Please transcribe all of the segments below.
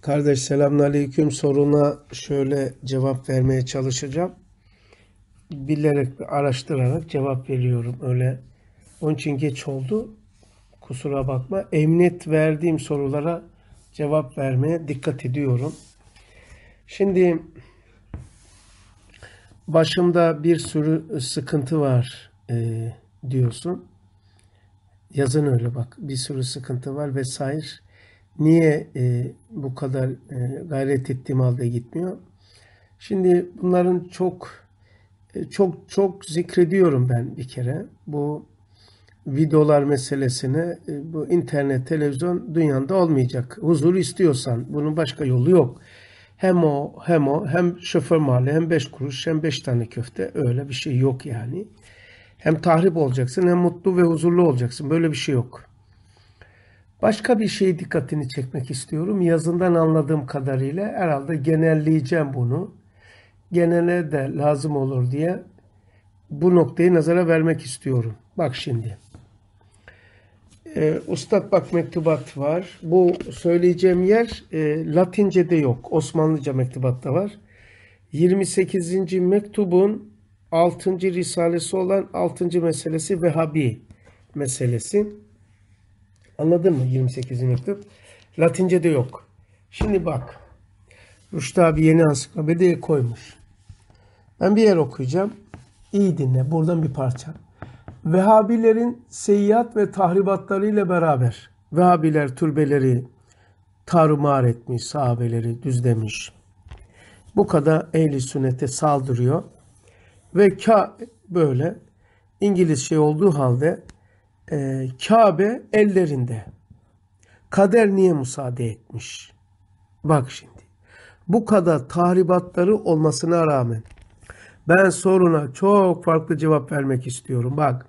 Kardeş selamünaleyküm soruna şöyle cevap vermeye çalışacağım. Bilerek araştırarak cevap veriyorum öyle. Onun için geç oldu. Kusura bakma. Emniyet verdiğim sorulara cevap vermeye dikkat ediyorum. Şimdi başımda bir sürü sıkıntı var e, diyorsun. Yazın öyle bak. Bir sürü sıkıntı var vesaire. Niye e, bu kadar e, gayret ettiğim halde gitmiyor? Şimdi bunların çok e, çok çok zikrediyorum ben bir kere. Bu videolar meselesine e, bu internet, televizyon dünyanda olmayacak. Huzur istiyorsan bunun başka yolu yok. Hem o hem o hem şoför mahalle hem beş kuruş hem beş tane köfte öyle bir şey yok yani. Hem tahrip olacaksın hem mutlu ve huzurlu olacaksın. Böyle bir şey yok. Başka bir şey dikkatini çekmek istiyorum. Yazından anladığım kadarıyla herhalde genelleyeceğim bunu. Genele de lazım olur diye bu noktayı nazara vermek istiyorum. Bak şimdi. Ee, Ustad bak mektubat var. Bu söyleyeceğim yer e, Latince'de yok. Osmanlıca mektubatta var. 28. mektubun 6. risalesi olan 6. meselesi Vehhabi meselesi. Anladın mı 28. mektup? Latince'de yok. Şimdi bak. Rüştü abi yeni ansiklopediye koymuş. Ben bir yer okuyacağım. İyi dinle. Buradan bir parça. Vehhabilerin seyyat ve tahribatlarıyla beraber Vehhabiler türbeleri tarumar etmiş, sahabeleri düzlemiş. Bu kadar ehli sünnete saldırıyor. Ve ka böyle İngiliz şey olduğu halde e, Kabe ellerinde. Kader niye müsaade etmiş? Bak şimdi. Bu kadar tahribatları olmasına rağmen ben soruna çok farklı cevap vermek istiyorum. Bak.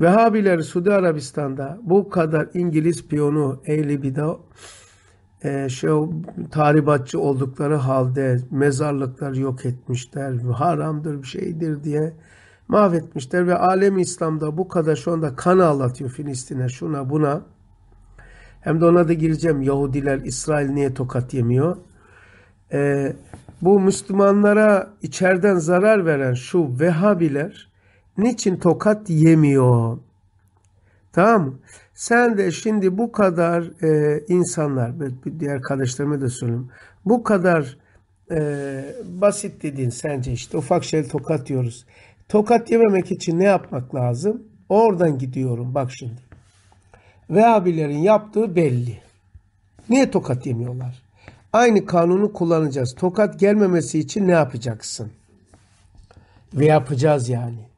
Vehhabiler Suudi Arabistan'da bu kadar İngiliz piyonu ehli bida e, şey, tahribatçı oldukları halde mezarlıklar yok etmişler. Haramdır bir şeydir diye mahvetmişler ve alem İslam'da bu kadar şu anda kan ağlatıyor Filistin'e şuna buna. Hem de ona da gireceğim. Yahudiler İsrail niye tokat yemiyor? Ee, bu Müslümanlara içeriden zarar veren şu Vehhabiler niçin tokat yemiyor? Tamam mı? Sen de şimdi bu kadar e, insanlar, diğer kardeşlerime de söyleyeyim. Bu kadar e, basit dediğin sence işte ufak şey tokat diyoruz. Tokat yememek için ne yapmak lazım? Oradan gidiyorum bak şimdi. Ve abilerin yaptığı belli. Niye tokat yemiyorlar? Aynı kanunu kullanacağız. Tokat gelmemesi için ne yapacaksın? Ve yapacağız yani.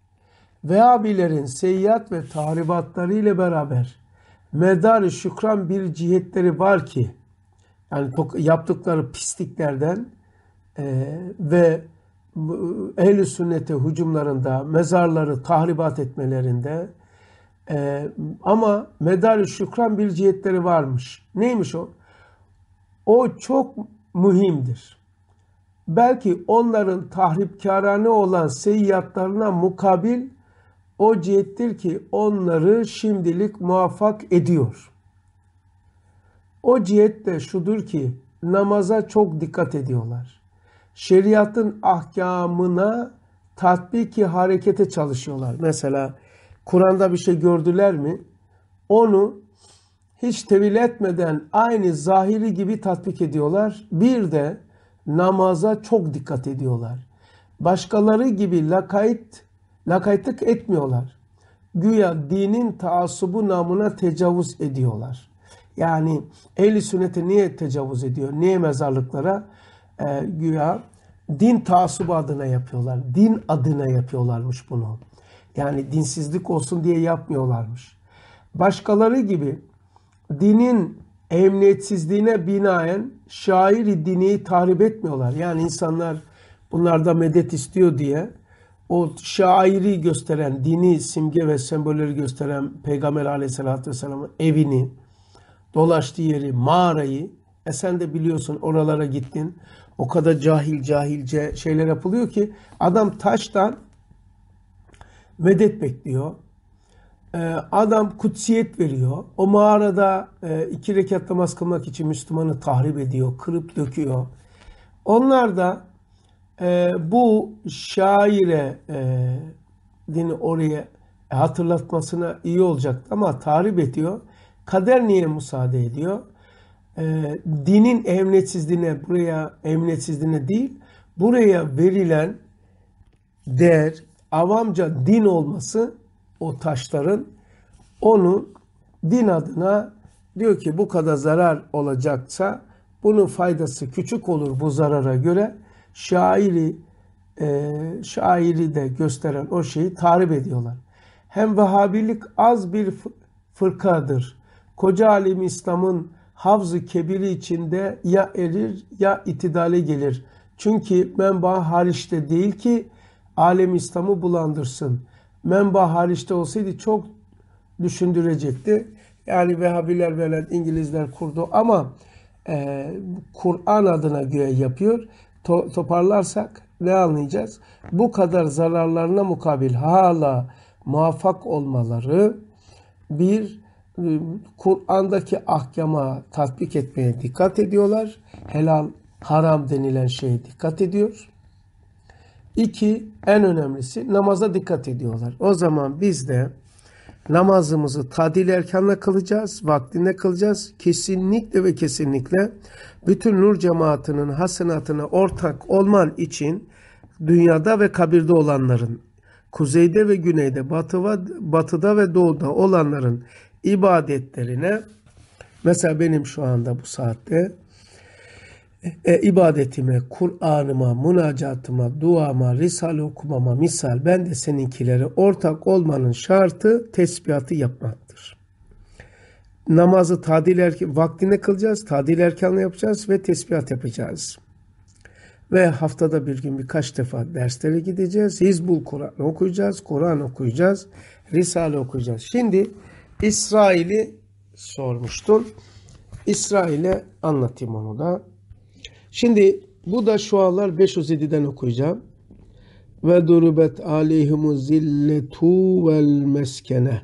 Ve abilerin seyyat ve tahribatları ile beraber medar şükran bir cihetleri var ki yani yaptıkları pisliklerden e, ve ehl sünnete hücumlarında, mezarları tahribat etmelerinde e, ama medar şükran bir cihetleri varmış. Neymiş o? O çok mühimdir. Belki onların tahripkarane olan seyyatlarına mukabil o cihettir ki onları şimdilik muvaffak ediyor. O cihet de şudur ki namaza çok dikkat ediyorlar şeriatın ahkamına tatbiki harekete çalışıyorlar. Mesela Kur'an'da bir şey gördüler mi? Onu hiç tevil etmeden aynı zahiri gibi tatbik ediyorlar. Bir de namaza çok dikkat ediyorlar. Başkaları gibi lakayt, lakaytlık etmiyorlar. Güya dinin taassubu namına tecavüz ediyorlar. Yani ehli sünnete niye tecavüz ediyor? Niye mezarlıklara? E, güya din taassubu adına yapıyorlar. Din adına yapıyorlarmış bunu. Yani dinsizlik olsun diye yapmıyorlarmış. Başkaları gibi dinin emniyetsizliğine binaen şairi dini tahrip etmiyorlar. Yani insanlar bunlarda medet istiyor diye o şairi gösteren, dini simge ve sembolleri gösteren Peygamber aleyhissalatü vesselamın evini, dolaştığı yeri, mağarayı, e sen de biliyorsun oralara gittin. O kadar cahil cahilce şeyler yapılıyor ki adam taştan medet bekliyor. e, adam kutsiyet veriyor. O mağarada e, iki rekat namaz kılmak için Müslümanı tahrip ediyor, kırıp döküyor. Onlar da e, bu şaire e, dini oraya hatırlatmasına iyi olacaktı ama tahrip ediyor. Kader niye müsaade ediyor? E, dinin emniyetsizliğine, buraya emniyetsizliğine değil, buraya verilen değer, avamca din olması o taşların onun din adına diyor ki bu kadar zarar olacaksa bunun faydası küçük olur bu zarara göre şairi e, şairi de gösteren o şeyi tarif ediyorlar. Hem Vehhabilik az bir fırkadır. Koca alim İslam'ın havzı kebiri içinde ya erir ya itidale gelir. Çünkü menba hariçte değil ki alem İslam'ı bulandırsın. Menba hariçte olsaydı çok düşündürecekti. Yani Vehhabiler ve İngilizler kurdu ama e, Kur'an adına göğe yapıyor. To toparlarsak ne anlayacağız? Bu kadar zararlarına mukabil hala muvaffak olmaları bir Kur'an'daki ahkama tatbik etmeye dikkat ediyorlar. Helal, haram denilen şeye dikkat ediyor. İki, en önemlisi namaza dikkat ediyorlar. O zaman biz de namazımızı tadil erkanla kılacağız, vaktinde kılacağız. Kesinlikle ve kesinlikle bütün nur cemaatinin hasenatına ortak olman için dünyada ve kabirde olanların, kuzeyde ve güneyde, batıda ve doğuda olanların ibadetlerine, mesela benim şu anda bu saatte e, ibadetime, Kur'an'ıma, münacatıma, duama, risale okumama misal ben de seninkileri ortak olmanın şartı tesbihatı yapmaktır. Namazı tadil erken, vaktinde kılacağız, tadil erkanla yapacağız ve tesbihat yapacağız. Ve haftada bir gün birkaç defa derslere gideceğiz. Hizbul Kur'an okuyacağız, Kur'an okuyacağız, Risale okuyacağız. Şimdi İsrail'i sormuştun. İsrail'e anlatayım onu da. Şimdi bu da şu anlar 507'den okuyacağım. Ve durubet aleyhimu zilletu vel meskene.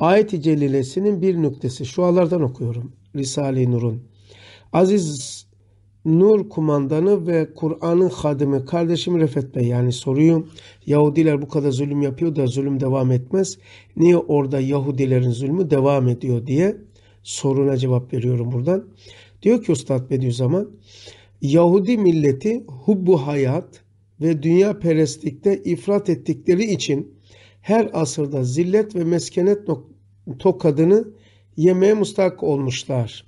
Ayet-i Celilesinin bir nüktesi. Şu anlardan okuyorum. Risale-i Nur'un. Aziz Nur kumandanı ve Kur'an'ın hadimi kardeşim Refet Bey yani soruyu Yahudiler bu kadar zulüm yapıyor da zulüm devam etmez. Niye orada Yahudilerin zulmü devam ediyor diye soruna cevap veriyorum buradan. Diyor ki Üstad Bediüzzaman Yahudi milleti hubbu hayat ve dünya perestlikte ifrat ettikleri için her asırda zillet ve meskenet tokadını yemeye mustak olmuşlar.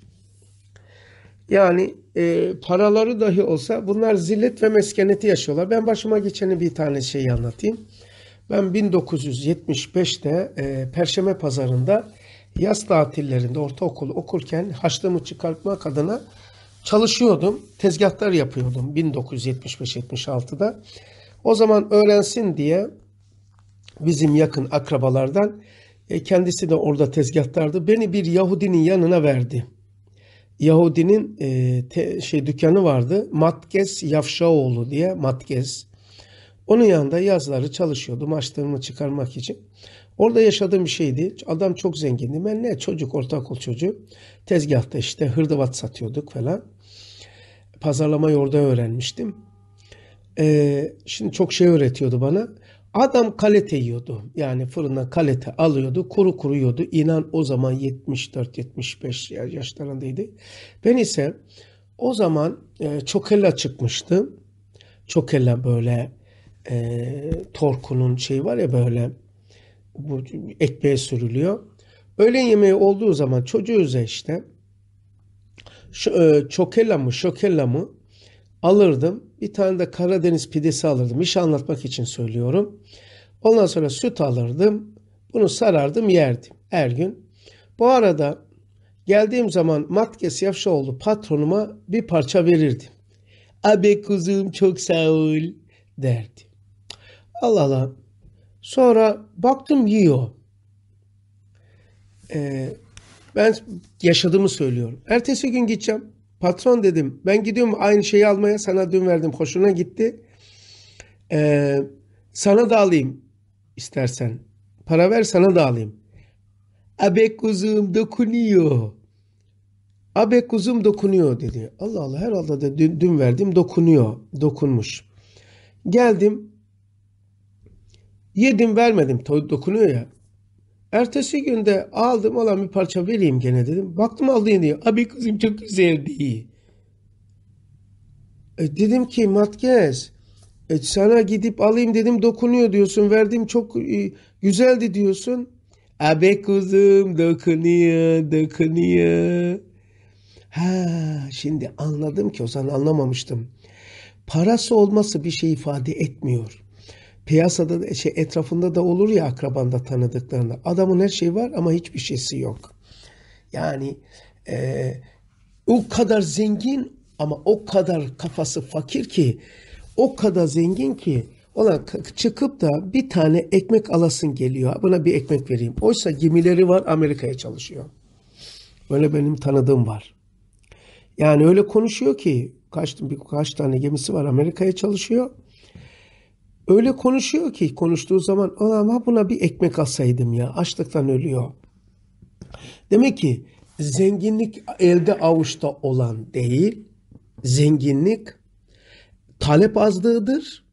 Yani e, paraları dahi olsa bunlar zillet ve meskeneti yaşıyorlar. Ben başıma geçeni bir tane şey anlatayım. Ben 1975'te e, Perşembe Pazarı'nda yaz tatillerinde ortaokul okurken haçlığımı çıkartmak adına çalışıyordum. Tezgahlar yapıyordum 1975-76'da. O zaman öğrensin diye bizim yakın akrabalardan e, kendisi de orada tezgahtardı. Beni bir Yahudinin yanına verdi. Yahudinin e, te, şey dükkanı vardı. Matkes Yavşaoğlu diye Matkes. Onun yanında yazları çalışıyordum açlığımı çıkarmak için. Orada yaşadığım bir şeydi. Adam çok zengindi. Ben ne çocuk ortaokul çocuğu. Tezgahta işte hırdavat satıyorduk falan. Pazarlamayı orada öğrenmiştim. Ee, şimdi çok şey öğretiyordu bana. Adam kalete yiyordu. Yani fırından kalete alıyordu. Kuru kuru yiyordu. İnan o zaman 74-75 yaşlarındaydı. Ben ise o zaman e, çokella çıkmıştı. Çokella böyle e, torkunun şey var ya böyle bu ekmeğe sürülüyor. Öğlen yemeği olduğu zaman çocuğuza işte şu, e, çokella mı şokella mı alırdım. Bir tane de Karadeniz pidesi alırdım. İş anlatmak için söylüyorum. Ondan sonra süt alırdım. Bunu sarardım yerdim her gün. Bu arada geldiğim zaman Matkes Yavşaoğlu patronuma bir parça verirdim. Abi kuzum çok sağ ol derdi. Allah Allah. Sonra baktım yiyor. Ee, ben yaşadığımı söylüyorum. Ertesi gün gideceğim. Patron dedim ben gidiyorum aynı şeyi almaya sana dün verdim hoşuna gitti. Ee, sana da alayım istersen. Para ver sana da alayım. Abe kuzum dokunuyor. Abe kuzum dokunuyor dedi. Allah Allah herhalde de dün, dün verdim dokunuyor. Dokunmuş. Geldim. Yedim vermedim. Dokunuyor ya. Ertesi günde aldım olan bir parça vereyim gene dedim. Baktım aldı yine. Abi kızım çok güzeldi. E, dedim ki Matkez e, sana gidip alayım dedim dokunuyor diyorsun. Verdim çok e, güzeldi diyorsun. Abi kuzum dokunuyor dokunuyor. Ha şimdi anladım ki o zaman anlamamıştım. Parası olması bir şey ifade etmiyor. Piyasada da- şey etrafında da olur ya akrabanda tanıdıklarında. Adamın her şeyi var ama hiçbir şeysi yok. Yani e, o kadar zengin ama o kadar kafası fakir ki o kadar zengin ki ona k- çıkıp da bir tane ekmek alasın geliyor. Buna bir ekmek vereyim. Oysa gemileri var Amerika'ya çalışıyor. Öyle benim tanıdığım var. Yani öyle konuşuyor ki kaç tane gemisi var Amerika'ya çalışıyor. Öyle konuşuyor ki konuştuğu zaman "Aa, ama buna bir ekmek alsaydım ya açlıktan ölüyor. Demek ki zenginlik elde avuçta olan değil, zenginlik talep azlığıdır,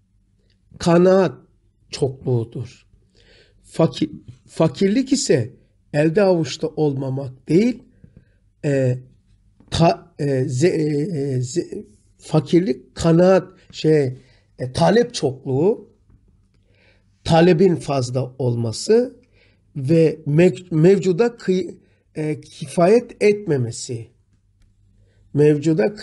kanaat çokluğudur. Fakir, fakirlik ise elde avuçta olmamak değil, e, ta- e, ze- e, ze- fakirlik kanaat şey e, talep çokluğu, talebin fazla olması ve mev- mevcuda kıy- e, kifayet etmemesi. Mevcuda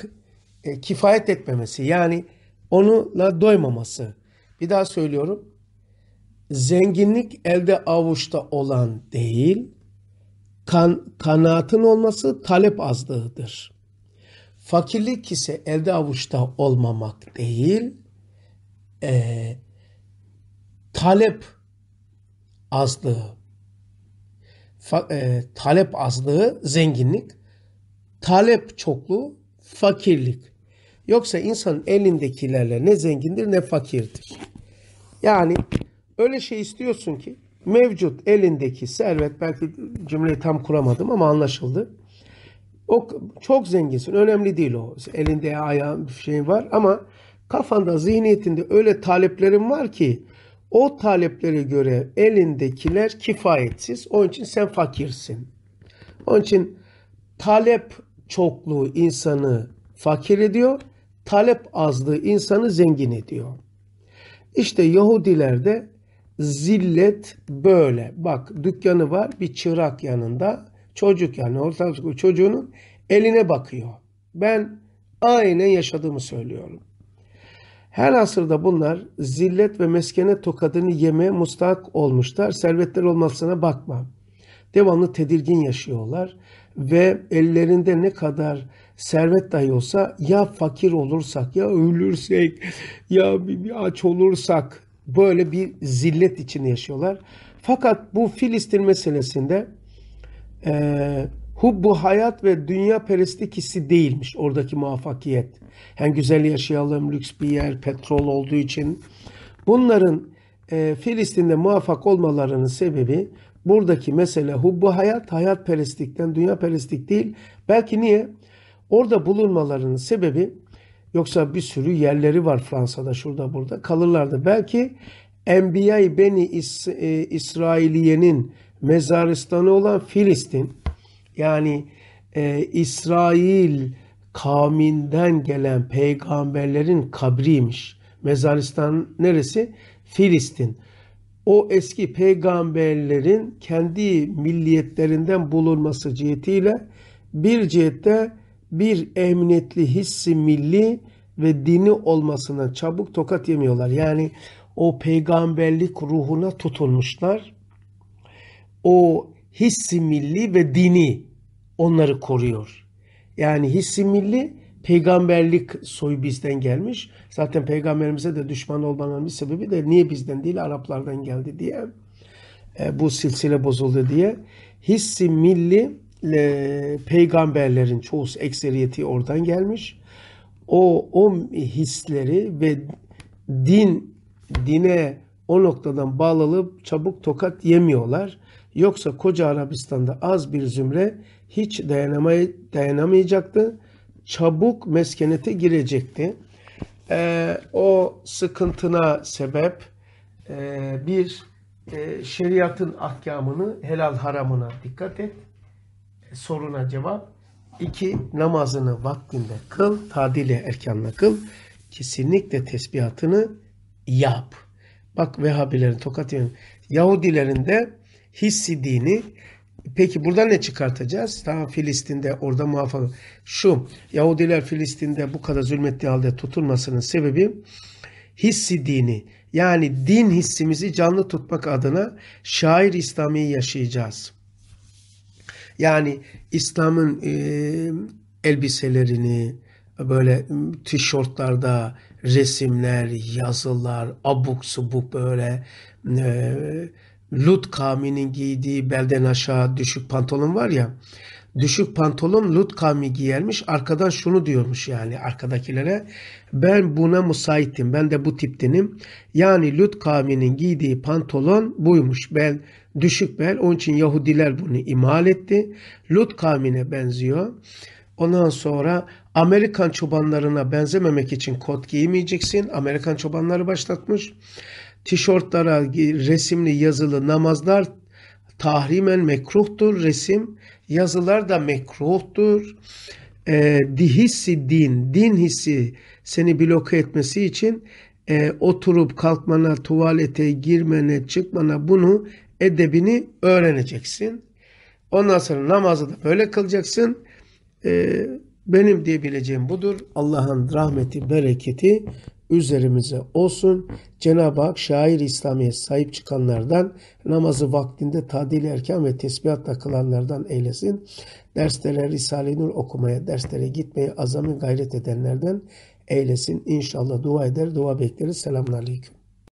e, kifayet etmemesi. Yani onunla doymaması. Bir daha söylüyorum. Zenginlik elde avuçta olan değil, kan, kanaatın olması talep azlığıdır. Fakirlik ise elde avuçta olmamak değil, e, talep azlığı. Fa- e, talep azlığı zenginlik, talep çokluğu fakirlik. Yoksa insanın elindekilerle ne zengindir ne fakirdir. Yani öyle şey istiyorsun ki mevcut elindeki servet belki cümleyi tam kuramadım ama anlaşıldı. O çok zenginsin. Önemli değil o. Elinde ayağın bir şey var ama kafanda, zihniyetinde öyle taleplerin var ki o taleplere göre elindekiler kifayetsiz. Onun için sen fakirsin. Onun için talep çokluğu insanı fakir ediyor. Talep azlığı insanı zengin ediyor. İşte Yahudilerde zillet böyle. Bak dükkanı var bir çırak yanında. Çocuk yani ortaokul çocuğunun eline bakıyor. Ben aynen yaşadığımı söylüyorum. Her asırda bunlar zillet ve meskene tokadını yemeye mustahak olmuşlar. Servetler olmasına bakma. Devamlı tedirgin yaşıyorlar ve ellerinde ne kadar servet dahi olsa ya fakir olursak ya ölürsek ya bir, bir aç olursak böyle bir zillet içinde yaşıyorlar. Fakat bu Filistin meselesinde e, hubbu hayat ve dünya perestlik hissi değilmiş oradaki muvaffakiyet. Yani güzel yaşayalım, lüks bir yer, petrol olduğu için. Bunların e, Filistin'de muvaffak olmalarının sebebi buradaki mesele hubbu hayat, hayat perestlikten dünya perestlik değil. Belki niye? Orada bulunmalarının sebebi yoksa bir sürü yerleri var Fransa'da şurada burada kalırlardı. Belki Enbiya-i Beni İs, e, İsrailiye'nin mezaristanı olan Filistin yani e, İsrail kavminden gelen peygamberlerin kabriymiş. Mezaristan neresi? Filistin. O eski peygamberlerin kendi milliyetlerinden bulunması cihetiyle bir cihette bir emniyetli hissi milli ve dini olmasına çabuk tokat yemiyorlar. Yani o peygamberlik ruhuna tutunmuşlar. O hissi milli ve dini onları koruyor. Yani hissi milli peygamberlik soyu bizden gelmiş. Zaten peygamberimize de düşman olmanın bir sebebi de niye bizden değil Araplardan geldi diye. E, bu silsile bozuldu diye. Hissi milli e, peygamberlerin çoğusu ekseriyeti oradan gelmiş. O o hisleri ve din dine o noktadan bağlanıp çabuk tokat yemiyorlar. Yoksa koca Arabistan'da az bir zümre hiç dayanamay dayanamayacaktı. Çabuk meskenete girecekti. Ee, o sıkıntına sebep e, bir e, şeriatın ahkamını helal haramına dikkat et. Soruna cevap. İki namazını vaktinde kıl, tadili erkanla kıl. Kesinlikle tesbihatını yap. Bak Vehhabilerin tokat yiyen Yahudilerin de hissi dini. Peki burada ne çıkartacağız? Daha Filistin'de orada muhafaza. Şu Yahudiler Filistin'de bu kadar zulmettiği halde tutulmasının sebebi hissi dini. Yani din hissimizi canlı tutmak adına şair İslami'yi yaşayacağız. Yani İslam'ın e, elbiselerini böyle tişörtlerde resimler, yazılar, abuk subuk böyle e, Lut kavminin giydiği belden aşağı düşük pantolon var ya düşük pantolon Lut kavmi giyermiş. Arkadan şunu diyormuş yani arkadakilere. Ben buna müsaitim. Ben de bu tiptenim. Yani Lut kavminin giydiği pantolon buymuş. Ben düşük bel. Onun için Yahudiler bunu imal etti. Lut kavmine benziyor. Ondan sonra Amerikan çobanlarına benzememek için kot giymeyeceksin. Amerikan çobanları başlatmış. Tişörtlere resimli yazılı namazlar tahrimen mekruhtur resim. Yazılar da mekruhtur. E, hissi din, din hissi seni bloke etmesi için e, oturup kalkmana, tuvalete girmene, çıkmana bunu edebini öğreneceksin. Ondan sonra namazı da böyle kılacaksın. E, benim diyebileceğim budur. Allah'ın rahmeti, bereketi üzerimize olsun. Cenab-ı Hak şair İslamiye sahip çıkanlardan, namazı vaktinde tadil erken ve tesbihatla kılanlardan eylesin. Derslere Risale-i Nur okumaya, derslere gitmeye azami gayret edenlerden eylesin. İnşallah dua eder, dua bekleriz. Selamun Aleyküm.